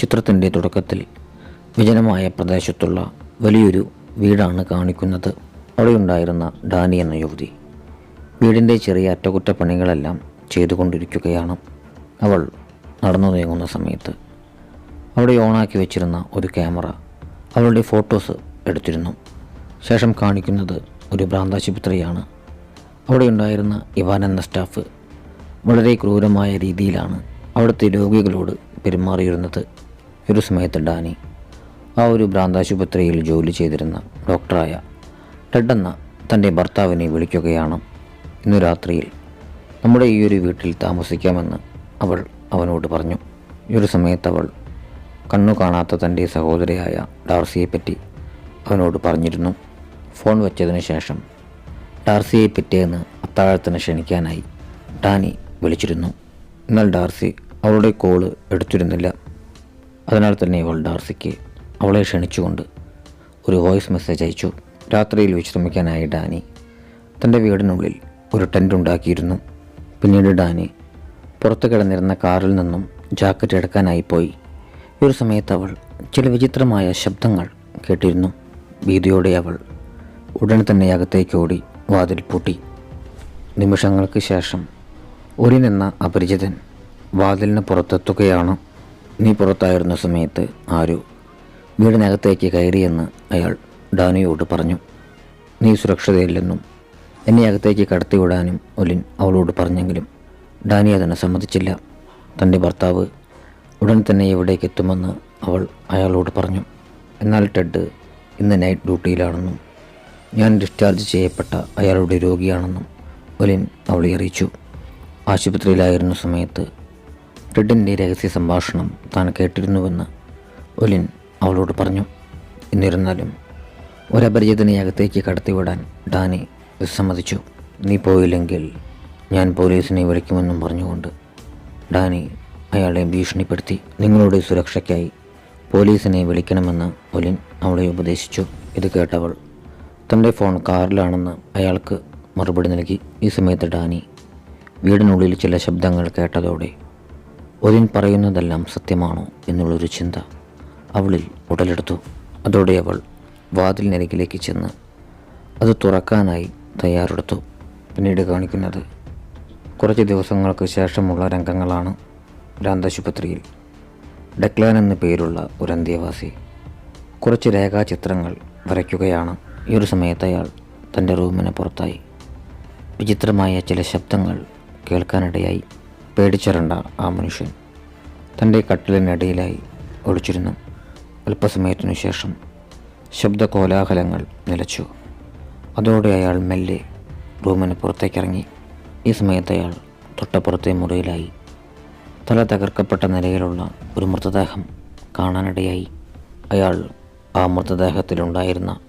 ചിത്രത്തിന്റെ തുടക്കത്തിൽ വിജനമായ പ്രദേശത്തുള്ള വലിയൊരു വീടാണ് കാണിക്കുന്നത്. അവിടെയുണ്ടായിരുന്ന ഡാനി എന്ന യുവതി വീടിന്റെ ചെറിയ അറ്റകുറ്റപ്പണികളെല്ലാം ചെയ്തുകൊണ്ടിരിക്കുകയാണ്. അവൾ നടന്നു നീങ്ങുന്ന സമയത്ത് അവിടെ ഓണാക്കി വെച്ചിരുന്ന ഒരു ക്യാമറ അവളുടെ ഫോട്ടോസ് എടുത്തിരുന്നു. ശേഷം കാണിക്കുന്നത് ഒരു ഭ്രാന്താശുപത്രിയാണ്. അവിടെ ഉണ്ടായിരുന്ന ഇവാൻ എന്ന സ്റ്റാഫ് വളരെ ക്രൂരമായ രീതിയിലാണ് അവിടുത്തെ രോഗികളോട് പെരുമാറിയിരുന്നത്. ഒരു സമയത്ത് ഡാനി ആ ഒരു ഭ്രാന്താശുപത്രിയിൽ ജോലി ചെയ്തിരുന്ന ഡോക്ടറായ ടെഡെന്ന തന്റെ ഭർത്താവിനെ വിളിക്കുകയാണ് ഇന്നു രാത്രിയിൽ. നമ്മുടെ ഈ ഒരു വീട്ടിൽ താമസിക്കാമെന്ന് അവൾ അവനോട് പറഞ്ഞു. ഈ ഒരു സമയത്ത് അവൾ കണ്ണു കാണാത്ത തന്റെ സഹോദരിയായ ഡാർസിയെപ്പറ്റി അവനോട് പറഞ്ഞിരുന്നു. ഫോൺ വെച്ചതിന് ശേഷം ഡാർസിയെ പിറ്റേന്ന് അത്താഴത്തിന് ക്ഷണിക്കാനായി ഡാനി വിളിച്ചിരുന്നു. എന്നാൽ ഡാർസി അവളുടെ കോൾ എടുത്തിരുന്നില്ല. അതിനാൽ തന്നെ ഇവൾ ഡാർസിക്ക് അവളെ ക്ഷണിച്ചുകൊണ്ട് ഒരു വോയിസ് മെസ്സേജ് അയച്ചു. രാത്രിയിൽ വിശ്രമിക്കാനായി ഡാനി തന്റെ വീടിനുള്ളിൽ ഒരു ടെന്റ് ഉണ്ടാക്കിയിരുന്നു. പിന്നീട് ഡാനി പുറത്ത് കിടന്നിരുന്ന കാറിൽ നിന്നും ജാക്കറ്റ് എടുക്കാനായി പോയി. ഒരു സമയത്ത് അവൾ ചില വിചിത്രമായ ശബ്ദങ്ങൾ കേട്ടിരുന്നു. ഭീതിയോടെ അവൾ ഉടനെ തന്നെ അകത്തേക്ക് ഓടി വാതിൽ പൂട്ടി. നിമിഷങ്ങൾക്ക് ശേഷം ഒരു നിന്ന അപരിചിതൻ വാതിലിന് പുറത്തെത്തുകയാണ്. നീ പുറത്തായിരുന്ന സമയത്ത് ആരു വീടിനകത്തേക്ക് കയറിയെന്ന് അയാൾ ഡാനിയോട് പറഞ്ഞു. നീ സുരക്ഷിതയില്ലെന്നും എന്നെ അകത്തേക്ക് കടത്തിവിടാനും ഒലിൻ അവളോട് പറഞ്ഞെങ്കിലും ഡാനി അതിനെ സമ്മതിച്ചില്ല. തന്റെ ഭർത്താവ് ഉടൻ തന്നെ ഇവിടേക്ക് എത്തുമെന്ന് അവൾ അയാളോട് പറഞ്ഞു. എന്നാൽ ടെഡ് ഇന്ന് നൈറ്റ് ഡ്യൂട്ടിയിലാണെന്നും ഞാൻ ഡിസ്ചാർജ് ചെയ്യപ്പെട്ട അയാളുടെ രോഗിയാണെന്നും ഒലിൻ അവളെ അറിയിച്ചു. ആശുപത്രിയിലായിരുന്ന സമയത്ത് ടെഡിന്റെ രഹസ്യ സംഭാഷണം താൻ കേട്ടിരുന്നുവെന്ന് ഒലിൻ അവളോട് പറഞ്ഞു. എന്നിരുന്നാലും ഒരപരിചിതനെ അകത്തേക്ക് കടത്തിവിടാൻ ഡാനി വിസമ്മതിച്ചു. നീ പോയില്ലെങ്കിൽ ഞാൻ പോലീസിനെ വിളിക്കുമെന്നും പറഞ്ഞുകൊണ്ട് ഡാനി അയാളെ ഭീഷണിപ്പെടുത്തി. നിങ്ങളുടെ സുരക്ഷയ്ക്കായി പോലീസിനെ വിളിക്കണമെന്ന് ഒലിൻ അവളെ ഉപദേശിച്ചു ഇത് കേട്ടവൾ തന്റെ ഫോൺ കാറിലാണെന്ന് അയാൾക്ക് മറുപടി നൽകി. ഈ സമയത്ത് ഡാനി വീടിനുള്ളിൽ ചില ശബ്ദങ്ങൾ കേട്ടതോടെ ഒലിൻ പറയുന്നതെല്ലാം സത്യമാണോ എന്നുള്ളൊരു ചിന്ത അവളിൽ ഉടലെടുത്തു. അതോടെ അവൾ വാതിലിനരികിലേക്ക് ചെന്ന് അത് തുറക്കാനായി തയ്യാറെടുത്തു. പിന്നീട് കാണിക്കുന്നത് കുറച്ച് ദിവസങ്ങൾക്ക് ശേഷമുള്ള രംഗങ്ങളാണ് ഭ്രാന്താശുപത്രിയിൽ. ഡെക്ലാൻ എന്ന പേരുള്ള ഒരു അന്ത്യവാസി കുറച്ച് രേഖാചിത്രങ്ങൾ വരയ്ക്കുകയാണ്. ഈ ഒരു സമയത്ത് അയാൾ തന്റെ റൂമിന് പുറത്തായി. വിചിത്രമായ ചില ശബ്ദങ്ങൾ കേൾക്കാനിടയായി. പേടിച്ചരണ്ട ആ മനുഷ്യൻ. തന്റെ കട്ടിലിനടിയിലായി ഒളിച്ചിരുന്നു. അല്പസമയത്തിനു ശേഷം ശബ്ദ കോലാഹലങ്ങൾ നിലച്ചു. അതോടെ അയാൾ മെല്ലെ റൂമിന് പുറത്തേക്കിറങ്ങി. ഈ സമയത്ത് അയാൾ തൊട്ടപ്പുറത്തെ മുറിയിലായി. തല തകർക്കപ്പെട്ട നിലയിലുള്ള ഒരു മൃതദേഹം കാണാനിടയായി. അയാൾ ആ മൃതദേഹത്തിലുണ്ടായിരുന്ന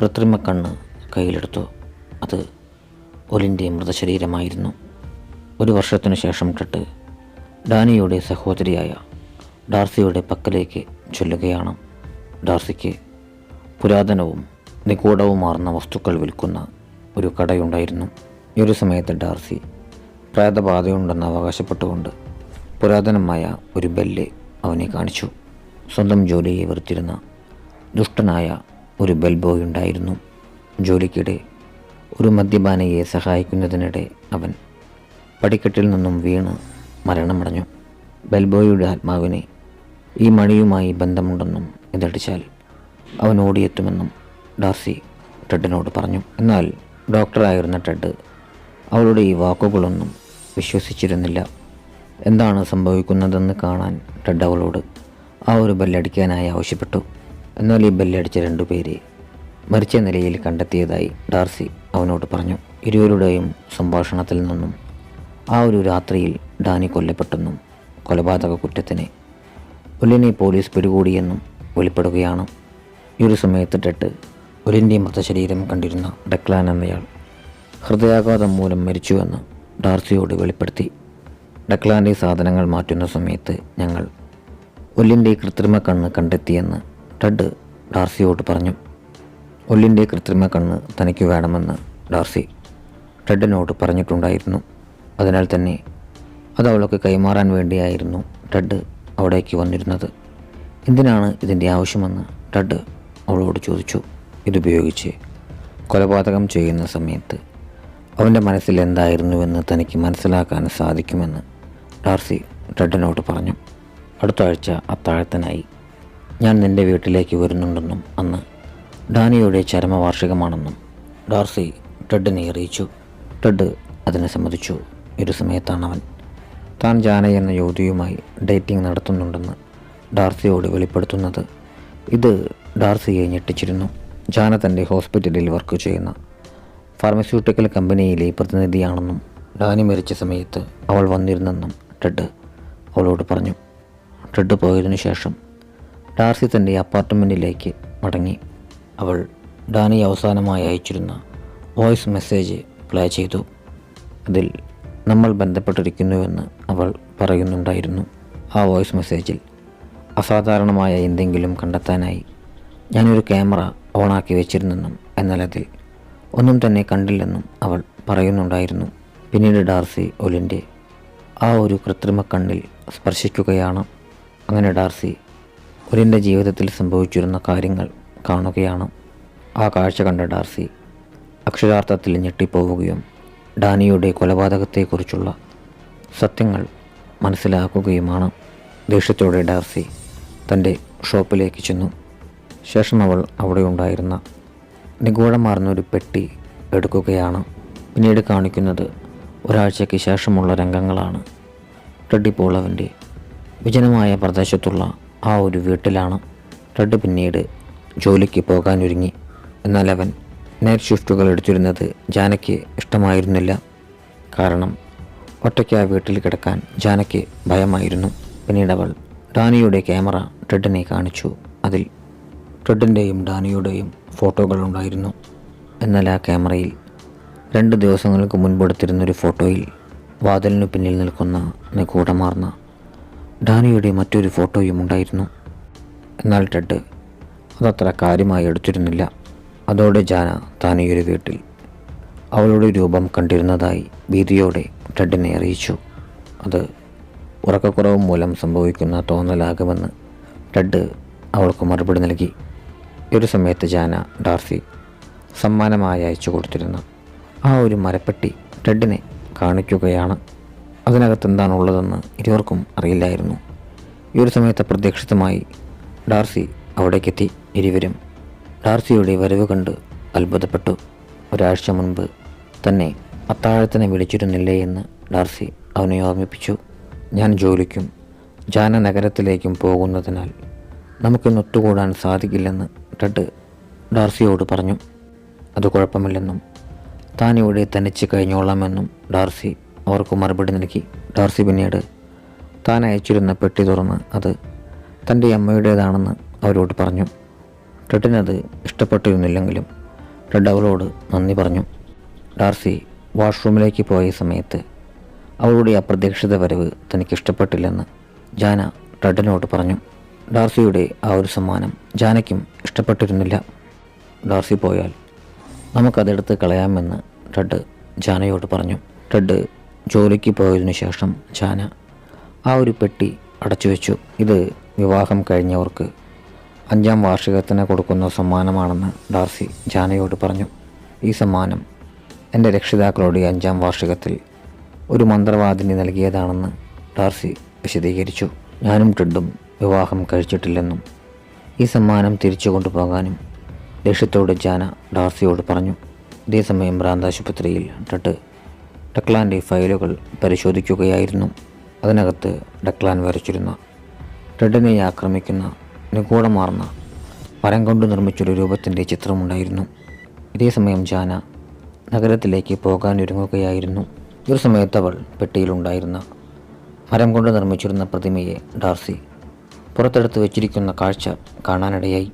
കൃത്രിമ കണ്ണ് കയ്യിലെടുത്തു. അത് ഒലിന്റെ മൃതശരീരമായിരുന്നു. ഒരു വർഷത്തിനു ശേഷം ടെട്ട് ഡാനിയുടെ സഹോദരിയായ ഡാർസിയുടെ പക്കലേക്ക് ചൊല്ലുകയാണ്. ഡാർസിക്ക് പുരാതനവും നിഗൂഢവുമാർന്ന വസ്തുക്കൾ വിൽക്കുന്ന ഒരു കടയുണ്ടായിരുന്നു. ഈ ഒരു സമയത്ത് ഡാർസി പ്രേതബാധയുണ്ടെന്ന് അവകാശപ്പെട്ടുകൊണ്ട് പുരാതനമായ ഒരു ബെല്ല് അവനെ കാണിച്ചു. സ്വന്തം ജോലിയെ വെറുത്തിരുന്ന ദുഷ്ടനായ ഒരു ബെൽബോയ് ഉണ്ടായിരുന്നു. ജോലിക്കിടെ ഒരു മദ്യപാനയെ സഹായിക്കുന്നതിനിടെ അവൻ പടിക്കെട്ടിൽ നിന്നും വീണ് മരണമടഞ്ഞു. ബെൽബോയുടെ ആത്മാവിനെ ഈ മണിയുമായി ബന്ധമുണ്ടെന്നും ഇതടിച്ചാൽ അവൻ ഓടിയെത്തുമെന്നും ഡാർസി ടെഡിനോട് പറഞ്ഞു. എന്നാൽ ഡോക്ടറായിരുന്ന ടെഡ് അവളുടെ ഈ വാക്കുകളൊന്നും വിശ്വസിച്ചിരുന്നില്ല. എന്താണ് സംഭവിക്കുന്നതെന്ന് കാണാൻ ടെഡ് അവളോട് ആ ഒരു ബെല്ലടിക്കാനായി ആവശ്യപ്പെട്ടു. എന്നാൽ ഈ ബെല്ലടിച്ച രണ്ടുപേരെ മരിച്ച നിലയിൽ കണ്ടെത്തിയതായി ഡാർസി അവനോട് പറഞ്ഞു. ഇരുവരുടെയും സംഭാഷണത്തിൽ നിന്നും ആ ഒരു രാത്രിയിൽ ഡാനി കൊല്ലപ്പെട്ടെന്നും കൊലപാതക കുറ്റത്തിന് ഒലിനെ പോലീസ് പിടികൂടിയെന്നും വെളിപ്പെടുകയാണ്. ഈ ഒരു സമയത്ത് ടെട്ട് ഒലിന്റെ മൃതശരീരം കണ്ടിരുന്ന ഡെക്ലാൻ എന്നയാൾ ഹൃദയാഘാതം മൂലം മരിച്ചുവെന്ന് ഡാർസിയോട് വെളിപ്പെടുത്തി. ഡെക്ലാന്റെ സാധനങ്ങൾ മാറ്റുന്ന സമയത്ത് ഞങ്ങൾ ഒല്ലിന്റെ കൃത്രിമ കണ്ണ് കണ്ടെത്തിയെന്ന് ടെഡ് ഡാർസിയോട് പറഞ്ഞു. ഒല്ലിന്റെ കൃത്രിമ കണ്ണ് തനിക്ക് വേണമെന്ന് ഡാർസി ടെഡിനോട് പറഞ്ഞിട്ടുണ്ടായിരുന്നു. അതിനാൽ തന്നെ അത് അവൾക്ക് കൈമാറാൻ വേണ്ടിയായിരുന്നു ടഡ് അവിടേക്ക് വന്നിരുന്നത്. എന്തിനാണ് ഇതിന്റെ ആവശ്യമെന്ന് ടഡ് അവളോട് ചോദിച്ചു. ഇതുപയോഗിച്ച് കൊലപാതകം ചെയ്യുന്ന സമയത്ത് അവന്റെ മനസ്സിൽ എന്തായിരുന്നുവെന്ന് തനിക്ക് മനസ്സിലാക്കാൻ സാധിക്കുമെന്ന് ഡാർസി ടഡിനോട് പറഞ്ഞു. അടുത്ത ആഴ്ച അത്താഴത്തിനായി ഞാൻ നിന്റെ വീട്ടിലേക്ക് വരുന്നുണ്ടെന്നും അന്ന് ഡാനിയുടെ ചരമവാർഷികമാണെന്നും ഡാർസി ടെഡിനെ അറിയിച്ചു. ടെഡ് അതിനെ സമ്മതിച്ചു. ഒരു സമയത്താണ് അവൻ താൻ ജാന എന്ന യുവതിയുമായി ഡേറ്റിംഗ് നടത്തുന്നുണ്ടെന്ന് ഡാർസിയോട് വെളിപ്പെടുത്തുന്നത്. ഇത് ഡാർസിയെ ഞെട്ടിച്ചിരുന്നു. ജാന തന്റെ ഹോസ്പിറ്റലിൽ വർക്ക് ചെയ്യുന്ന ഫാർമസ്യൂട്ടിക്കൽ കമ്പനിയിലെ പ്രതിനിധിയാണെന്നും ഡാനി മരിച്ച സമയത്ത് അവൾ വന്നിരുന്നെന്നും ടെഡ് അവളോട് പറഞ്ഞു. ടെഡ് പോയതിനു ശേഷം ഡാർസി തന്റെ അപ്പാർട്ട്മെന്റിലേക്ക് മടങ്ങി. അവൾ ഡാനി അവസാനമായി അയച്ചിരുന്ന വോയിസ് മെസ്സേജ് പ്ലേ ചെയ്തു. അതിൽ നമ്മൾ ബന്ധപ്പെട്ടിരിക്കുന്നുവെന്ന് അവൾ പറയുന്നുണ്ടായിരുന്നു. ആ വോയിസ് മെസ്സേജിൽ അസാധാരണമായ എന്തെങ്കിലും കണ്ടെത്താനായി ഞാനൊരു ക്യാമറ ഓണാക്കി വെച്ചിരുന്നെന്നും എന്നാൽ അതിൽ ഒന്നും തന്നെ കണ്ടില്ലെന്നും അവൾ പറയുന്നുണ്ടായിരുന്നു. പിന്നീട് ഡാർസി ഒലിന്റെ ആ ഒരു കൃത്രിമ കണ്ണിൽ സ്പർശിക്കുകയാണ്. അങ്ങനെ ഡാർസി ഒലിന്റെ ജീവിതത്തിൽ സംഭവിച്ചിരുന്ന കാര്യങ്ങൾ കാണുകയാണ്. ആ കാഴ്ച കണ്ട ഡാർസി അക്ഷരാർത്ഥത്തിൽ ഞെട്ടിപ്പോവുകയും ഡാനിയുടെ കൊലപാതകത്തെക്കുറിച്ചുള്ള സത്യങ്ങൾ മനസ്സിലാക്കുകയുമാണ്. ദേഷ്യത്തോടെ ഡാർസി തന്റെ ഷോപ്പിലേക്ക് ചെന്നു. ശേഷം അവൾ അവിടെ ഉണ്ടായിരുന്ന നിഗൂഢമാർന്ന ഒരു പെട്ടി എടുക്കുകയാണ്. പിന്നീട് കാണിക്കുന്നത് ഒരാഴ്ചയ്ക്ക് ശേഷമുള്ള രംഗങ്ങളാണ്. ടെഡ് ഇപ്പോൾ അവന്റെ വിജനമായ പ്രദേശത്തുള്ള ആ ഒരു വീട്ടിലാണ്. ടെഡ് പിന്നീട് ജോലിക്ക് പോകാനൊരുങ്ങി. എന്നാൽ അവൻ നൈറ്റ് ഷിഫ്റ്റുകൾ എടുത്തിരുന്നത് ജാനയ്ക്ക് ഇഷ്ടമായിരുന്നില്ല. കാരണം ഒറ്റയ്ക്ക് ആ വീട്ടിൽ കിടക്കാൻ ജാനയ്ക്ക് ഭയമായിരുന്നു. പിന്നീട് അവൾ ഡാനിയുടെ ക്യാമറ ടെഡിനെ കാണിച്ചു. അതിൽ ടെഡിന്റെയും ഡാനിയുടെയും ഫോട്ടോകൾ ഉണ്ടായിരുന്നു. എന്നാൽ ആ ക്യാമറയിൽ രണ്ട് ദിവസങ്ങൾക്ക് മുൻപ് എടുത്തിരുന്നൊരു ഫോട്ടോയിൽ വാതിലിനു പിന്നിൽ നിൽക്കുന്ന നിഗൂഢമാർന്ന ഡാനിയുടെ മറ്റൊരു ഫോട്ടോയും ഉണ്ടായിരുന്നു. എന്നാൽ ടെഡ് അതത്ര കാര്യമായി എടുത്തിരുന്നില്ല. അതോടെ ജാന താനിയൊരു വീട്ടിൽ അവളുടെ രൂപം കണ്ടിരുന്നതായി ഭീതിയോടെ ടെഡിനെ അറിയിച്ചു. അത് ഉറക്കക്കുറവ് മൂലം സംഭവിക്കുന്ന തോന്നലാകുമെന്ന് ടെഡ് അവൾക്ക് മറുപടി നൽകി. ഒരു സമയത്ത് ജാന ഡാർസി സമ്മാനമായി അയച്ചു കൊടുത്തിരുന്ന. ആ ഒരു മരപ്പെട്ടി ടെഡിനെ കാണിക്കുകയാണ്. അതിനകത്ത് എന്താണുള്ളതെന്ന് ഇരുവർക്കും അറിയില്ലായിരുന്നു. ഈ ഒരു സമയത്ത് അപ്രതീക്ഷിതമായി ഡാർസി അവിടേക്കെത്തി ഇരുവരും ഡാർസിയുടെ വരവ് കണ്ട് അത്ഭുതപ്പെട്ടു. ഒരാഴ്ച മുൻപ് തന്നെ അത്താഴത്തിനെ വിളിച്ചിരുന്നില്ലേ എന്ന് ഡാർസി അവനെ ഓർമ്മിപ്പിച്ചു. ഞാൻ ജോലിക്കും ജാന നഗരത്തിലേക്കും പോകുന്നതിനാൽ നമുക്കിന്ന് ഒത്തുകൂടാൻ സാധിക്കില്ലെന്ന് ടെഡ് ഡാർസിയോട് പറഞ്ഞു. അത് കുഴപ്പമില്ലെന്നും താൻ ഇവിടെ തനിച്ച് കഴിഞ്ഞോളാമെന്നും ഡാർസി അവർക്ക് മറുപടി നൽകി. ഡാർസി പിന്നീട് താൻ അയച്ചിരുന്ന പെട്ടി തുറന്ന് അത് തന്റെ അമ്മയുടേതാണെന്ന് അവരോട് പറഞ്ഞു. ടെഡിനത് ഇഷ്ടപ്പെട്ടിരുന്നില്ലെങ്കിലും ടെഡ് അവളോട് നന്ദി പറഞ്ഞു. ഡാർസി വാഷ്റൂമിലേക്ക് പോയ സമയത്ത് അവളുടെ അപ്രതീക്ഷിത വരവ് തനിക്ക് ഇഷ്ടപ്പെട്ടില്ലെന്ന് ജാന ടെഡിനോട് പറഞ്ഞു. ഡാർസിയുടെ ആ ഒരു സമ്മാനം ജാനയ്ക്കും ഇഷ്ടപ്പെട്ടിരുന്നില്ല. ഡാർസി പോയാൽ നമുക്കതെടുത്ത് കളയാമെന്ന് ടെഡ് ജാനയോട് പറഞ്ഞു. ടെഡ് ജോലിക്ക് പോയതിനു ശേഷം ജാന ആ ഒരു പെട്ടി അടച്ചു വെച്ചു ഇത് വിവാഹം കഴിഞ്ഞവർക്ക് അഞ്ചാം വാർഷികത്തിന് കൊടുക്കുന്ന സമ്മാനമാണെന്ന് ഡാർസി ജാനയോട് പറഞ്ഞു. ഈ സമ്മാനം എന്റെ രക്ഷിതാക്കളുടെ അഞ്ചാം വാർഷികത്തിൽ ഒരു മന്ത്രവാദിനി നൽകിയതാണെന്ന് ഡാർസി വിശദീകരിച്ചു. ഞാനും ടെഡും വിവാഹം കഴിച്ചിട്ടില്ലെന്നും ഈ സമ്മാനം തിരിച്ചു കൊണ്ടുപോകാനും ലക്ഷ്യത്തോട് ജാന ഡാർസിയോട് പറഞ്ഞു. ഇതേസമയം ഭ്രാന്താശുപത്രിയിൽ ടെഡ് ഡക്ലാന്റെ ഫയലുകൾ പരിശോധിക്കുകയായിരുന്നു. അതിനകത്ത് ഡക്ലാൻ വരച്ചിരുന്ന ടെഡിനെ ആക്രമിക്കുന്ന നിഗൂഢമാർന്ന മരം കൊണ്ട് നിർമ്മിച്ചൊരു രൂപത്തിന്റെ ചിത്രമുണ്ടായിരുന്നു. ഇതേസമയം ജാന നഗരത്തിലേക്ക് പോകാനൊരുങ്ങുകയായിരുന്നു ഒരു സമയത്ത് അവൾ പെട്ടിയിലുണ്ടായിരുന്ന മരം കൊണ്ട് നിർമ്മിച്ചിരുന്ന പ്രതിമയെ ഡാർസി പുറത്തെടുത്ത് വെച്ചിരിക്കുന്ന കാഴ്ച കാണാനിടയായി.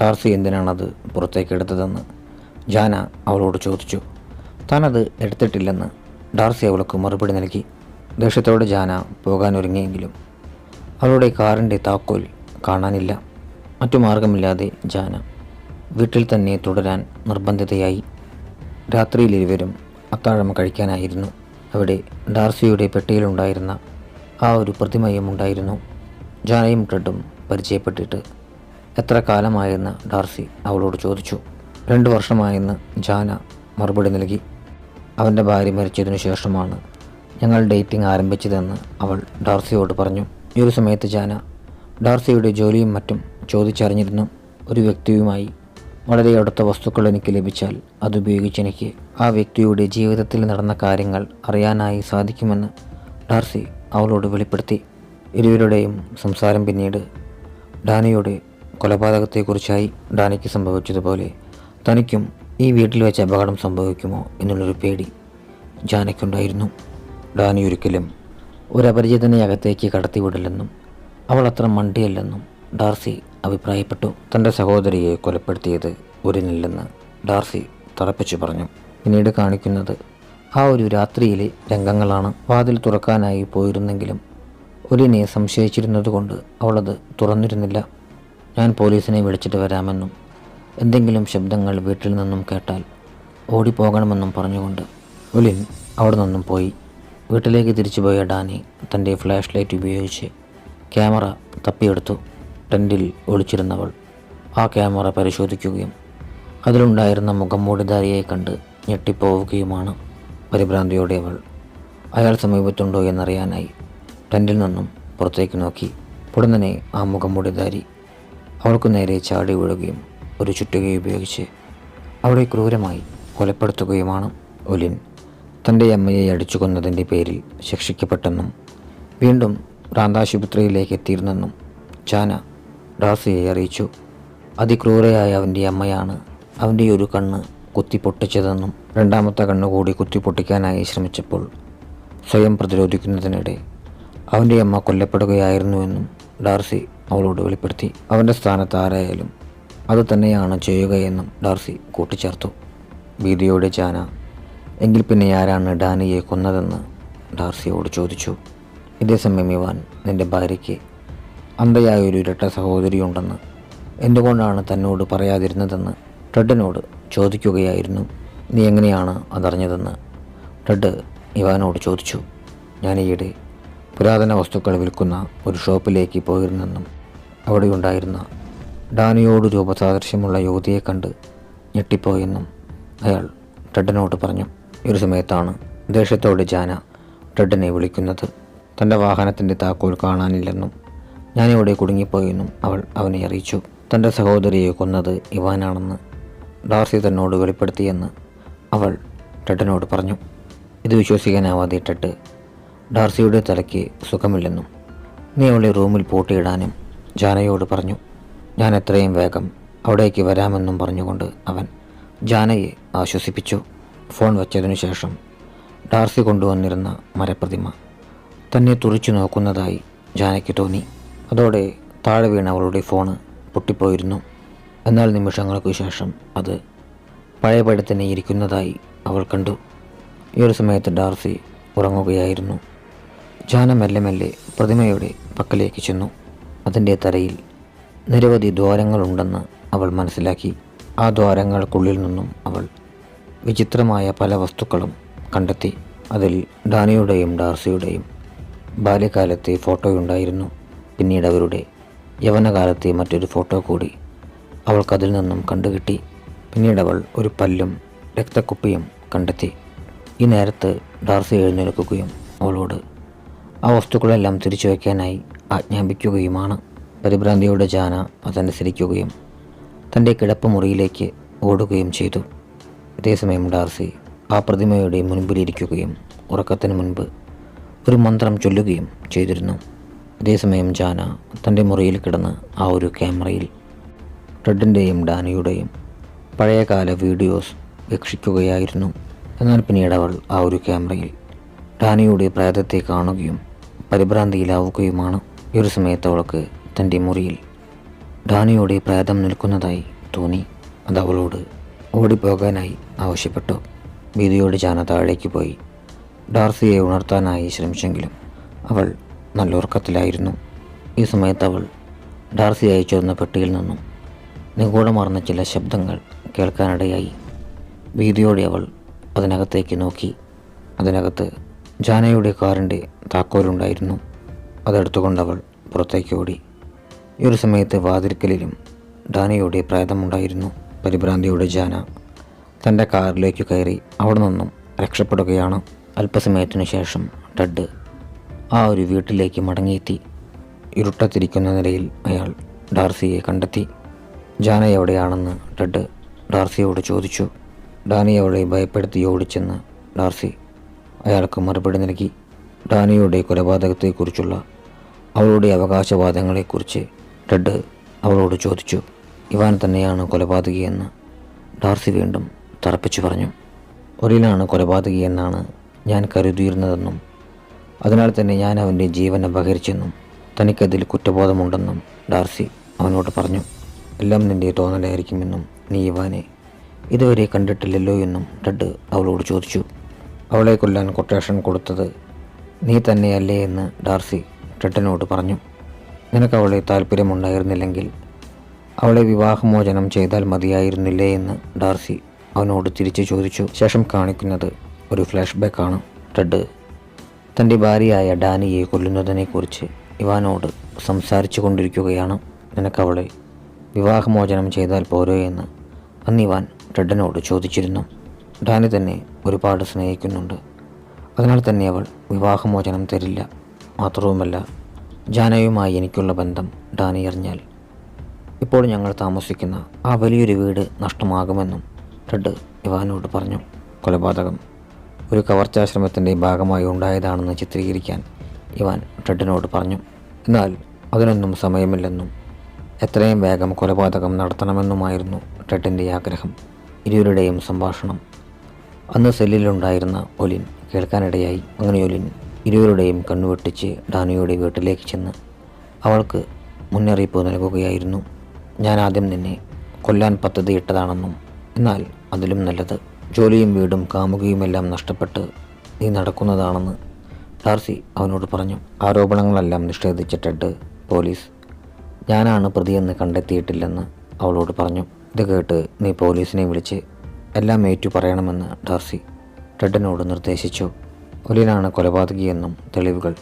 ഡാർസി എന്തിനാണത് പുറത്തേക്ക് എടുത്തതെന്ന് ജാന അവളോട് ചോദിച്ചു. താനത് എടുത്തിട്ടില്ലെന്ന് ഡാർസി അവൾക്ക് മറുപടി നൽകി. ദേഷ്യത്തോടെ ജാന പോകാനൊരുങ്ങിയെങ്കിലും അവളുടെ കാറിന്റെ താക്കോൽ കാണാനില്ല. മറ്റു മാർഗമില്ലാതെ ജാന വീട്ടിൽ തന്നെ തുടരാൻ നിർബന്ധിതയായി. രാത്രിയിൽ ഇരുവരും അത്താഴം കഴിക്കാനായിരുന്നു. അവിടെ ഡാർസിയുടെ പെട്ടിയിലുണ്ടായിരുന്ന ആ ഒരു പ്രതിമയും ഉണ്ടായിരുന്നു ജാനയും ട്രെഡും പരിചയപ്പെട്ടിട്ട് എത്ര കാലമായെന്ന് ഡാർസി അവളോട് ചോദിച്ചു. രണ്ട് വർഷമായെന്ന് ജാന മറുപടി നൽകി. അവന്റെ ഭാര്യ മരിച്ചതിനു ശേഷമാണ് ഞങ്ങൾ ഡേറ്റിംഗ് ആരംഭിച്ചതെന്ന് അവൾ ഡാർസിയോട് പറഞ്ഞു. ഈ ഒരു സമയത്ത് ജാന ഡാർസിയുടെ ജോലിയും മറ്റും ചോദിച്ചറിഞ്ഞിരുന്നു ഒരു വ്യക്തിയുമായി വളരെ അടുത്ത വസ്തുക്കൾ എനിക്ക് ലഭിച്ചാൽ അതുപയോഗിച്ച് എനിക്ക് ആ വ്യക്തിയുടെ ജീവിതത്തിൽ നടന്ന കാര്യങ്ങൾ അറിയാനായി സാധിക്കുമെന്ന് ഡാർസി അവളോട് വെളിപ്പെടുത്തി. ഇരുവരുടെയും സംസാരം പിന്നീട് ഡാനിയുടെ കൊലപാതകത്തെക്കുറിച്ചായി ഡാനിക്ക് സംഭവിച്ചതുപോലെ തനിക്കും ഈ വീട്ടിൽ വെച്ച് അപകടം സംഭവിക്കുമോ എന്നുള്ളൊരു പേടി ജാനയ്ക്കുണ്ടായിരുന്നു. ഡാനി ഒരിക്കലും ഒരു അപരിചിതനെ അകത്തേക്ക് കടത്തിവിടില്ലെന്നും അവൾ അത്ര മണ്ടിയല്ലെന്നും ഡാർസി അഭിപ്രായപ്പെട്ടു. തന്റെ സഹോദരിയെ കൊലപ്പെടുത്തിയത് ഒരിനില്ലെന്ന് ഡാർസി തറപ്പിച്ചു പറഞ്ഞു. പിന്നീട് കാണിക്കുന്നത് ആ ഒരു രാത്രിയിലെ രംഗങ്ങളാണ്. വാതിൽ തുറക്കാനായി പോയിരുന്നെങ്കിലും ഒലിനെ സംശയിച്ചിരുന്നതുകൊണ്ട് അവളത് തുറന്നിരുന്നില്ല. ഞാൻ പോലീസിനെ വിളിച്ചിട്ട് വരാമെന്നും എന്തെങ്കിലും ശബ്ദങ്ങൾ വീട്ടിൽ നിന്നും കേട്ടാൽ ഓടിപ്പോകണമെന്നും പറഞ്ഞുകൊണ്ട് ഒലിൻ അവിടെ നിന്നും പോയി. വീട്ടിലേക്ക് തിരിച്ചുപോയ ഡാനി തന്റെ ഫ്ലാഷ് ലൈറ്റ് ഉപയോഗിച്ച് ക്യാമറ തപ്പിയെടുത്തു. ടെന്റിൽ ഒളിച്ചിരുന്നവൾ ആ ക്യാമറ പരിശോധിക്കുകയും അതിലുണ്ടായിരുന്ന മുഖംമൂടിധാരിയെ കണ്ട് ഞെട്ടിപ്പോവുകയുമാണ് പരിഭ്രാന്തിയോടെ അവൾ. അയാൾ സമീപത്തുണ്ടോ എന്നറിയാനായി ടെന്റിൽ നിന്നും പുറത്തേക്ക് നോക്കി. ഉടനെ ആ മുഖംമൂടിധാരി അവൾക്ക് നേരെ ചാടി വീഴുകയും ഒരു ചുറ്റുകയും ഉപയോഗിച്ച് അവളെ ക്രൂരമായി കൊലപ്പെടുത്തുകയുമാണ് ഒലിൻ. തന്റെ അമ്മയെ അടിച്ചു കൊന്നതിന്റെ പേരിൽ ശിക്ഷിക്കപ്പെട്ടെന്നും വീണ്ടും ഭ്രാന്താശുപത്രിയിലേക്ക് എത്തിയിരുന്നെന്നും ചാന ഡാസിയെ അറിയിച്ചു. അതിക്രൂരയായ അവന്റെ അമ്മയാണ് അവന്റെ ഒരു കണ്ണ് കുത്തി പൊട്ടിച്ചതെന്നും രണ്ടാമത്തെ കണ്ണ് കൂടി കുത്തി പൊട്ടിക്കാനായി ശ്രമിച്ചപ്പോൾ സ്വയം പ്രതിരോധിക്കുന്നതിനിടെ അവന്റെ അമ്മ കൊല്ലപ്പെടുകയായിരുന്നുവെന്നും ഡാർസി അവളോട് വെളിപ്പെടുത്തി. അവന്റെ സ്ഥാനത്ത് ആരായാലും അത് തന്നെയാണ് ചെയ്യുകയെന്നും ഡാർസി കൂട്ടിച്ചേർത്തു. ഭീതിയോടെ ചാന എങ്കിൽ പിന്നെ ആരാണ് ഡാനിയെ കൊന്നതെന്ന്? ഡാർസിയോട് ചോദിച്ചു. ഇതേസമയം ഇവാൻ നിന്റെ ഭാര്യയ്ക്ക് അന്ധയായ ഒരു ഇരട്ട സഹോദരിയുണ്ടെന്ന് എന്തുകൊണ്ടാണ് തന്നോട് പറയാതിരുന്നതെന്ന് ടെഡിനോട് ചോദിക്കുകയായിരുന്നു. നീ എങ്ങനെയാണ് അതറിഞ്ഞതെന്ന് ടെഡ് ഇവാനോട് ചോദിച്ചു. ഞാൻ ഈയിടെ പുരാതന വസ്തുക്കൾ വിൽക്കുന്ന ഒരു ഷോപ്പിലേക്ക് പോയിരുന്നെന്നും അവിടെയുണ്ടായിരുന്ന ഡാനിയോട് രൂപസാദൃശ്യമുള്ള യുവതിയെ കണ്ട് ഞെട്ടിപ്പോയെന്നും അയാൾ ടെഡിനോട് പറഞ്ഞു. ഈ ഒരു സമയത്താണ് ദേഷ്യത്തോടെ ജാന ടെഡിനെ വിളിക്കുന്നത്. തന്റെ വാഹനത്തിന്റെ താക്കോൽ കാണാനില്ലെന്നും ഞാനിവിടെ കുടുങ്ങിപ്പോയെന്നും അവൾ അവനെ അറിയിച്ചു. തന്റെ സഹോദരിയെ കൊന്നത് ഇവാനാണെന്ന് ഡാർസി തന്നോട് വെളിപ്പെടുത്തിയെന്ന് അവൾ ടെട്ടനോട് പറഞ്ഞു. ഇത് വിശ്വസിക്കാനാവാതെ ടെട്ട് ഡാർസിയുടെ തലയ്ക്ക് സുഖമില്ലെന്നും നീ അവളെ റൂമിൽ പൂട്ടിയിടാനും ജാനയോട് പറഞ്ഞു. ഞാൻ എത്രയും വേഗം അവിടേക്ക് വരാമെന്നും പറഞ്ഞുകൊണ്ട് അവൻ ജാനയെ ആശ്വസിപ്പിച്ചു. ഫോൺ വച്ചതിനു ശേഷം ഡാർസി കൊണ്ടുവന്നിരുന്ന മരപ്രതിമ തന്നെ തുറച്ചു നോക്കുന്നതായി ജാനയ്ക്ക് തോന്നി. അതോടെ താഴെ വീണ അവളുടെ ഫോണ് പൊട്ടിപ്പോയിരുന്നു. എന്നാൽ നിമിഷങ്ങൾക്ക് ശേഷം അത് പഴയപടി തന്നെ ഇരിക്കുന്നതായി അവൾ കണ്ടു. ഈ ഒരു സമയത്ത് ഡാർസി ഉറങ്ങുകയായിരുന്നു. ജാന മെല്ലെ മെല്ലെ പ്രതിമയുടെ പക്കലേക്ക് ചെന്നു. അതിന്റെ തലയിൽ നിരവധി ദ്വാരങ്ങളുണ്ടെന്ന് അവൾ മനസ്സിലാക്കി. ആ ദ്വാരങ്ങൾക്കുള്ളിൽ നിന്നും അവൾ വിചിത്രമായ പല വസ്തുക്കളും കണ്ടെത്തി. അതിൽ ഡാനിയുടെയും ഡാർസിയുടെയും ബാല്യകാലത്തെ ഫോട്ടോയുണ്ടായിരുന്നു പിന്നീട് അവരുടെ യവനകാലത്തെ മറ്റൊരു ഫോട്ടോ കൂടി അവൾക്കതിൽ നിന്നും കണ്ടുകിട്ടി. പിന്നീട് അവൾ ഒരു പല്ലും രക്തക്കുപ്പിയും കണ്ടെത്തി. ഈ നേരത്ത് ഡാർസി എഴുന്നേൽക്കുകയും അവളോട് ആ വസ്തുക്കളെല്ലാം തിരിച്ചു വയ്ക്കാനായി ആജ്ഞാപിക്കുകയുമാണ്. പരിഭ്രാന്തിയുടെ ജാന അതനുസരിക്കുകയും തന്റെ കിടപ്പുമുറിയിലേക്ക് ഓടുകയും ചെയ്തു. അതേസമയം ഡാർസി ആ പ്രതിമയുടെ മുൻപിലിരിക്കുകയും ഉറക്കത്തിന് മുൻപ് ഒരു മന്ത്രം ചൊല്ലുകയും ചെയ്തിരുന്നു. അതേസമയം ജാന തന്റെ മുറിയിൽ കിടന്ന് ആ ഒരു ക്യാമറയിൽ ടെഡിന്റെയും ഡാനിയുടെയും പഴയകാല വീഡിയോസ് വീക്ഷിക്കുകയായിരുന്നു. എന്നാൽ പിന്നീട് അവൾ ആ ഒരു ക്യാമറയിൽ ഡാനിയുടെ പ്രേതത്തെ കാണുകയും പരിഭ്രാന്തിയിലാവുകയുമാണ്. ഈ ഒരു സമയത്ത് അവൾക്ക് തന്റെ മുറിയിൽ ഡാനിയുടെ പ്രേതം നിൽക്കുന്നതായി തോന്നി. അത് അവളോട് ഓടിപ്പോകാനായി ആവശ്യപ്പെട്ടു. ഭീതിയോട് ജാന താഴേക്ക് പോയി. ഡാർസിയെ ഉണർത്താനായി ശ്രമിച്ചെങ്കിലും അവൾ നല്ല ഉറക്കത്തിലായിരുന്നു ഈ സമയത്ത് അവൾ ഡാർസി അയച്ചിരുന്ന പെട്ടിയിൽ നിന്നും നിഗൂഢമാർന്ന ചില ശബ്ദങ്ങൾ കേൾക്കാനിടയായി. ഭീതിയോടെ അവൾ അതിനകത്തേക്ക് നോക്കി. അതിനകത്ത് ജാനയുടെ കാറിന്റെ താക്കോലുണ്ടായിരുന്നു. അതെടുത്തുകൊണ്ട് അവൾ പുറത്തേക്ക് ഓടി. ഈ ഒരു സമയത്ത് വാതിൽക്കലിലും ഡാനയുടെ പ്രേതമുണ്ടായിരുന്നു. പരിഭ്രാന്തിയുടെ ജാന തന്റെ കാറിലേക്ക് കയറി അവിടെ നിന്നും രക്ഷപ്പെടുകയാണ്. അല്പസമയത്തിനു ശേഷം ടെഡ് ആ ഒരു വീട്ടിലേക്ക് മടങ്ങിയെത്തി. ഇരുട്ടത്തിരിക്കുന്ന നിലയിൽ അയാൾ ഡാർസിയെ കണ്ടെത്തി. ജാന എവിടെയാണെന്ന് ടെഡ് ഡാർസിയോട് ചോദിച്ചു. ഡാനി അവളെ ഭയപ്പെടുത്തി ഓടിച്ചെന്ന് ഡാർസി അയാൾക്ക് മറുപടി നൽകി. ഡാനിയുടെ കൊലപാതകത്തെക്കുറിച്ചുള്ള അവളുടെ അവകാശവാദങ്ങളെക്കുറിച്ച് ടെഡ് അവളോട് ചോദിച്ചു. ഇവാൻ തന്നെയാണ് കൊലപാതകിയെന്ന് ഡാർസി വീണ്ടും തറപ്പിച്ചു പറഞ്ഞു. ഒരിലാണ് കൊലപാതകിയെന്നാണ് ഞാൻ കരുതിയിരുന്നതെന്നും അതിനാൽ തന്നെ ഞാൻ അവന്റെ ജീവൻ അപഹരിച്ചെന്നും തനിക്കതിൽ കുറ്റബോധമുണ്ടെന്നും ഡാർസി അവനോട് പറഞ്ഞു. എല്ലാം നിന്റെ തോന്നലായിരിക്കുമെന്നും നീ ഇവാനെ ഇതുവരെ കണ്ടിട്ടില്ലല്ലോ എന്നും ടെഡ് അവളോട് ചോദിച്ചു. അവളെ കൊല്ലാൻ കൊട്ടേഷൻ കൊടുത്തത് നീ തന്നെയല്ലേ എന്ന് ഡാർസി ടെഡിനോട് പറഞ്ഞു. നിനക്ക് അവളെ താല്പര്യമുണ്ടായിരുന്നില്ലെങ്കിൽ അവളെ വിവാഹമോചനം ചെയ്താൽ മതിയായിരുന്നില്ലേ എന്ന് ഡാർസി അവനോട് തിരിച്ചു ചോദിച്ചു. ശേഷം കാണിക്കുന്നത് ഒരു ഫ്ലാഷ് ബാക്കാണ് ടെഡ് തന്റെ ഭാര്യയായ ഡാനിയെ കൊല്ലുന്നതിനെക്കുറിച്ച് ഇവാനോട് സംസാരിച്ചു കൊണ്ടിരിക്കുകയാണ് നിനക്കവളെ. വിവാഹമോചനം ചെയ്താൽ പോരോ എന്ന് അന്ന് ഇവാൻ ടെഡിനോട് ചോദിച്ചിരുന്നു. ഡാനി തന്നെ ഒരുപാട് സ്നേഹിക്കുന്നുണ്ട്. അതിനാൽ തന്നെ അവൾ വിവാഹമോചനം തരില്ല. മാത്രവുമല്ല ജാനയുമായി എനിക്കുള്ള ബന്ധം ഡാനി അറിഞ്ഞാൽ ഇപ്പോൾ ഞങ്ങൾ താമസിക്കുന്ന ആ വലിയൊരു വീട് നഷ്ടമാകുമെന്നും ടെഡ് ഇവാനോട് പറഞ്ഞു. കൊലപാതകം ഒരു കവർച്ചാശ്രമത്തിന്റെ ഭാഗമായി ഉണ്ടായതാണെന്ന് ചിത്രീകരിക്കാൻ ഇവാൻ ട്രെഡിനോട് പറഞ്ഞു. എന്നാൽ അതിനൊന്നും സമയമില്ലെന്നും എത്രയും വേഗം കൊലപാതകം നടത്തണമെന്നുമായിരുന്നു ട്രെഡിന്റെ ആഗ്രഹം. ഇരുവരുടെയും സംഭാഷണം. അന്ന് സെല്ലിലുണ്ടായിരുന്ന ഒലിൻ കേൾക്കാനിടയായി. അങ്ങനെ ഒലിൻ ഇരുവരുടെയും കണ്ണുവെട്ടിച്ച് ഡാനിയുടെ വീട്ടിലേക്ക് ചെന്ന് അവൾക്ക് മുന്നറിയിപ്പ് നൽകുകയായിരുന്നു. ഞാൻ ആദ്യം നിന്നെ കൊല്ലാൻ പദ്ധതിയിട്ടതാണെന്നും എന്നാൽ അതിലും നല്ലത് ജോലിയും വീടും കാമുകിയുമെല്ലാം നഷ്ടപ്പെട്ട് നീ നടക്കുന്നതാണെന്ന് ഡാർസി അവനോട് പറഞ്ഞു. ആരോപണങ്ങളെല്ലാം നിഷേധിച്ചിട്ടിട്ട് പോലീസ് ഞാനാണ് പ്രതിയെന്ന് കണ്ടെത്തിയിട്ടില്ലെന്ന് അവളോട് പറഞ്ഞു. ഇത് കേട്ട് നീ പോലീസിനെ വിളിച്ച് എല്ലാം ഏറ്റു പറയണമെന്ന് ഡാർസി ടെഡിനോട് നിർദ്ദേശിച്ചു. ഒലിനാണ് കൊലപാതകിയെന്നും തെളിവുകൾ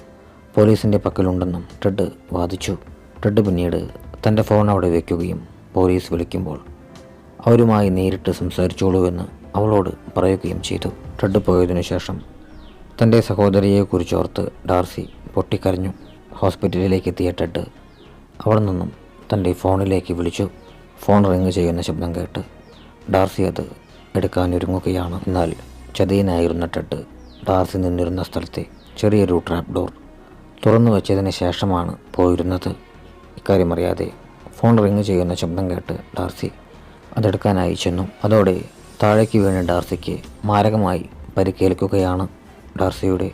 പോലീസിന്റെ പക്കലുണ്ടെന്നും ടെഡ് വാദിച്ചു. ടെഡ് പിന്നീട് തന്റെ ഫോൺ അവിടെ വയ്ക്കുകയും പോലീസ് വിളിക്കുമ്പോൾ അവരുമായി നേരിട്ട് സംസാരിച്ചോളൂവെന്ന് അവളോട് പറയുകയും ചെയ്തു. ടെഡ് പോയതിനു ശേഷം തന്റെ സഹോദരിയെക്കുറിച്ചോർത്ത് ഡാർസി പൊട്ടിക്കരഞ്ഞു. ഹോസ്പിറ്റലിലേക്ക് എത്തിയ ടെഡ് അവിടെ നിന്നും തന്റെ ഫോണിലേക്ക് വിളിച്ചു. ഫോൺ റിങ് ചെയ്യുന്ന ശബ്ദം കേട്ട് ഡാർസി അത് എടുക്കാനൊരുങ്ങുകയാണ്. എന്നാൽ ചതിയനായിരുന്ന ടെഡ് ഡാർസി നിന്നിരുന്ന സ്ഥലത്തെ ചെറിയൊരു ട്രാപ്പ് ഡോർ തുറന്നു വച്ചതിന് ശേഷമാണ് പോയിരുന്നത്. ഇക്കാര്യം അറിയാതെ ഫോൺ റിങ് ചെയ്യുന്ന ശബ്ദം കേട്ട് ഡാർസി അതെടുക്കാനായി ചെന്നു. അതോടെ താഴേക്ക് വീണ ഡാർസിക്ക് മാരകമായി പരിക്കേൽക്കുകയാണ് ഡാർസിയുടെ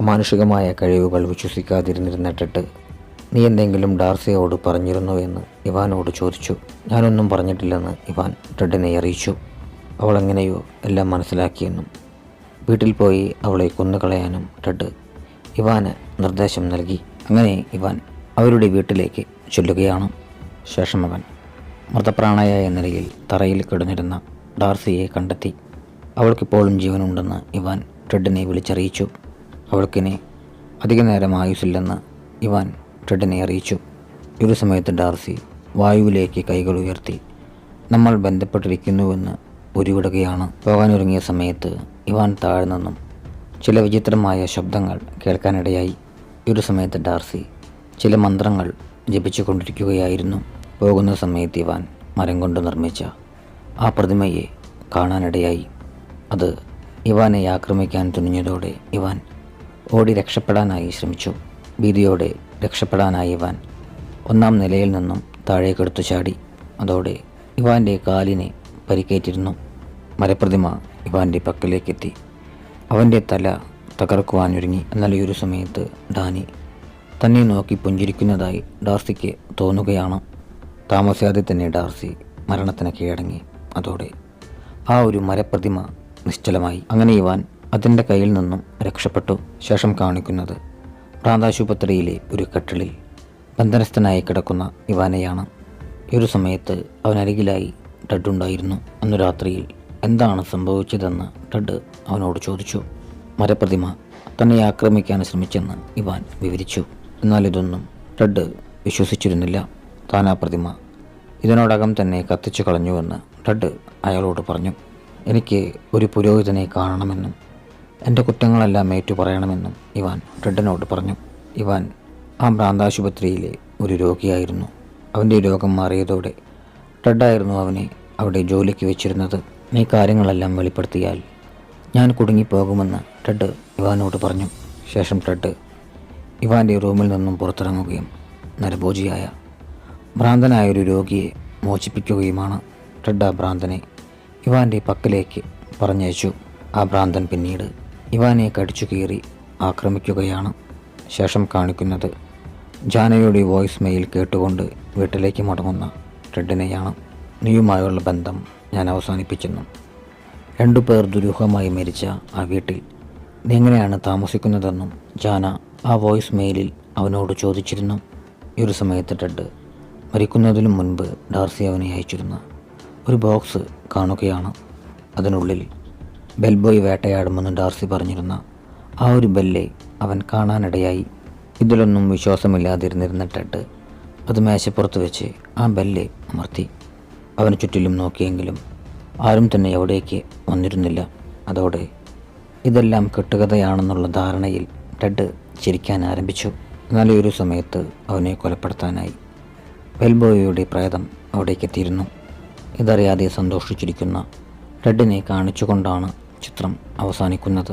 അമാനുഷികമായ കഴിവുകൾ വിശ്വസിക്കാതിരുന്നിരുന്ന ടെട്ട് നീ എന്തെങ്കിലും ഡാർസിയോട് പറഞ്ഞിരുന്നോ എന്ന് ഇവാനോട് ചോദിച്ചു. ഞാനൊന്നും പറഞ്ഞിട്ടില്ലെന്ന് ഇവാൻ ടെഡിനെ അറിയിച്ചു. അവൾ എങ്ങനെയോ എല്ലാം മനസ്സിലാക്കിയെന്നും വീട്ടിൽ പോയി അവളെ കൊന്നുകളയാനും ടെഡ് ഇവാന് നിർദ്ദേശം നൽകി. അങ്ങനെ ഇവാൻ അവരുടെ വീട്ടിലേക്ക് ചൊല്ലുകയാണ്. ശേഷം അവൻ മൃതപ്രാണയായ നിലയിൽ തറയിൽ കിടന്നിരുന്ന ഡാർസിയെ കണ്ടെത്തി. അവൾക്കിപ്പോഴും ജീവനുണ്ടെന്ന് ഇവാൻ ടെഡിനെ വിളിച്ചറിയിച്ചു. അവൾക്കിനെ അധിക നേരം ആയുസില്ലെന്ന് ഇവാൻ ടെഡിനെ അറിയിച്ചു. ഒരു സമയത്ത് ഡാർസി വായുവിലേക്ക് കൈകൾ ഉയർത്തി നമ്മൾ ബന്ധപ്പെട്ടിരിക്കുന്നുവെന്ന് ഉരുവിടുകയാണ്. പോകാനൊരുങ്ങിയ സമയത്ത് ഇവാൻ താഴെ നിന്നും ചില വിചിത്രമായ ശബ്ദങ്ങൾ കേൾക്കാനിടയായി. ഒരു സമയത്ത് ഡാർസി ചില മന്ത്രങ്ങൾ ജപിച്ചു കൊണ്ടിരിക്കുകയായിരുന്നു പോകുന്ന സമയത്ത് ഇവാൻ മരം കൊണ്ട് നിർമ്മിച്ച ആ പ്രതിമയെ കാണാനിടയായി. അത് ഇവാനെ ആക്രമിക്കാൻ തുനിഞ്ഞതോടെ ഇവാൻ ഓടി രക്ഷപ്പെടാനായി ശ്രമിച്ചു. ഭീതിയോടെ രക്ഷപ്പെടാനായി ഇവാൻ ഒന്നാം നിലയിൽ നിന്നും താഴേക്കെടുത്തു ചാടി. അതോടെ ഇവാന്റെ കാലിനെ പരിക്കേറ്റിരുന്നു. മരപ്രതിമ ഇവാന്റെ പക്കലേക്കെത്തി. അവന്റെ തല തകർക്കുവാനൊരുങ്ങി. എന്നാൽ ഈ ഒരു സമയത്ത് ഡാനി തന്നെ നോക്കി പുഞ്ചിരിക്കുന്നതായി ഡാർസിക്ക് തോന്നുകയാണ്. താമസിയാതെ തന്നെ ഡാർസി മരണത്തിന് കീഴടങ്ങി. അതോടെ ആ ഒരു മരപ്രതിമ നിശ്ചലമായി. അങ്ങനെ ഇവാൻ അതിന്റെ കയ്യിൽ നിന്നും രക്ഷപ്പെട്ടു. ശേഷം കാണിക്കുന്നത് പ്രാന്താശുപത്രിയിലെ ഒരു കെട്ടിളിൽ ബന്ധനസ്ഥനായി കിടക്കുന്ന ഇവാനെയാണ്. ഈ ഒരു സമയത്ത് അവനരികിലായി ടെഡ് ഉണ്ടായിരുന്നു. അന്നു രാത്രിയിൽ എന്താണ് സംഭവിച്ചതെന്ന് ടെഡ് അവനോട് ചോദിച്ചു. മരപ്രതിമ തന്നെ ആക്രമിക്കാൻ ശ്രമിച്ചെന്ന് ഇവാൻ വിവരിച്ചു. എന്നാൽ ഇതൊന്നും ടെഡ് വിശ്വസിച്ചിരുന്നില്ല. താനാ പ്രതിമ ഇതിനോടകം തന്നെ കത്തിച്ചു കളഞ്ഞുവെന്ന് ടെഡ് അയാളോട് പറഞ്ഞു എനിക്ക് ഒരു പുരോഹിതനെ കാണണമെന്നും എന്റെ കുറ്റങ്ങളെല്ലാം ഏറ്റു പറയണമെന്നും ഇവാൻ ടെഡിനോട് പറഞ്ഞു. ഇവാൻ ആ ഭ്രാന്താശുപത്രിയിലെ ഒരു രോഗിയായിരുന്നു. അവന്റെ രോഗം മാറിയതോടെ ടെഡായിരുന്നു അവനെ അവിടെ ജോലിക്ക് വെച്ചിരുന്നത്. നീ കാര്യങ്ങളെല്ലാം വെളിപ്പെടുത്തിയാൽ ഞാൻ കുടുങ്ങിപ്പോകുമെന്ന് ടെഡ് ഇവാനോട് പറഞ്ഞു. ശേഷം ടെഡ് ഇവാന്റെ റൂമിൽ നിന്നും പുറത്തിറങ്ങുകയും നരഭോജിയായ ഭ്രാന്തനായ ഒരു രോഗിയെ മോചിപ്പിക്കുകയുമാണ് ടെഡ് ആ ഭ്രാന്തനെ ഇവാന്റെ പക്കലേക്ക് പറഞ്ഞയച്ചു. ആ ഭ്രാന്തൻ പിന്നീട് ഇവാനെ കടിച്ചു കീറി ആക്രമിക്കുകയാണ് ശേഷം കാണിക്കുന്നത്. ജാനയുടെ വോയിസ് മെയിൽ കേട്ടുകൊണ്ട് വീട്ടിലേക്ക് മടങ്ങുന്ന ടെഡിനെയാണ്. നീയുമായുള്ള ബന്ധം ഞാൻ അവസാനിപ്പിച്ചെന്നും രണ്ടു പേർ ദുരൂഹമായി മരിച്ച ആ വീട്ടിൽ നീ താമസിക്കുന്നതെന്നും ജാന ആ വോയിസ് മെയിലിൽ അവനോട് ചോദിച്ചിരുന്നു. ഈ ഒരു സമയത്ത് ടെഡ് മരിക്കുന്നതിനു മുൻപ് ഡാർസി അവനെ അയച്ചിരുന്ന. ഒരു ബോക്സ് കാണുകയാണ്. അതിനുള്ളിൽ ബെൽബോയ് വേട്ടയാടുമെന്ന് ഡാർസി പറഞ്ഞിരുന്ന ആ ഒരു ബെല്ലെ അവൻ കാണാനിടയായി. ഇതിലൊന്നും വിശ്വാസമില്ലാതിരുന്നിരുന്ന ടെഡ് അത് മേശപ്പുറത്ത് വെച്ച് ആ ബെല്ലെ അമർത്തി. അവന് ചുറ്റിലും നോക്കിയെങ്കിലും ആരും തന്നെ എവിടേക്ക് വന്നിരുന്നില്ല. അതോടെ ഇതെല്ലാം കെട്ടുകഥയാണെന്നുള്ള ധാരണയിൽ ടെഡ് ചിരിക്കാൻ ആരംഭിച്ചു. എന്നാൽ ഒരു സമയത്ത് അവനെ കൊലപ്പെടുത്താനായി. ബെൽബോയുടെ പ്രേതം അവിടേക്ക് എത്തിയിരുന്നു ഇതറിയാതെ സന്തോഷിച്ചിരിക്കുന്ന ടെഡിനെ കാണിച്ചുകൊണ്ടാണ് ചിത്രം അവസാനിക്കുന്നത്.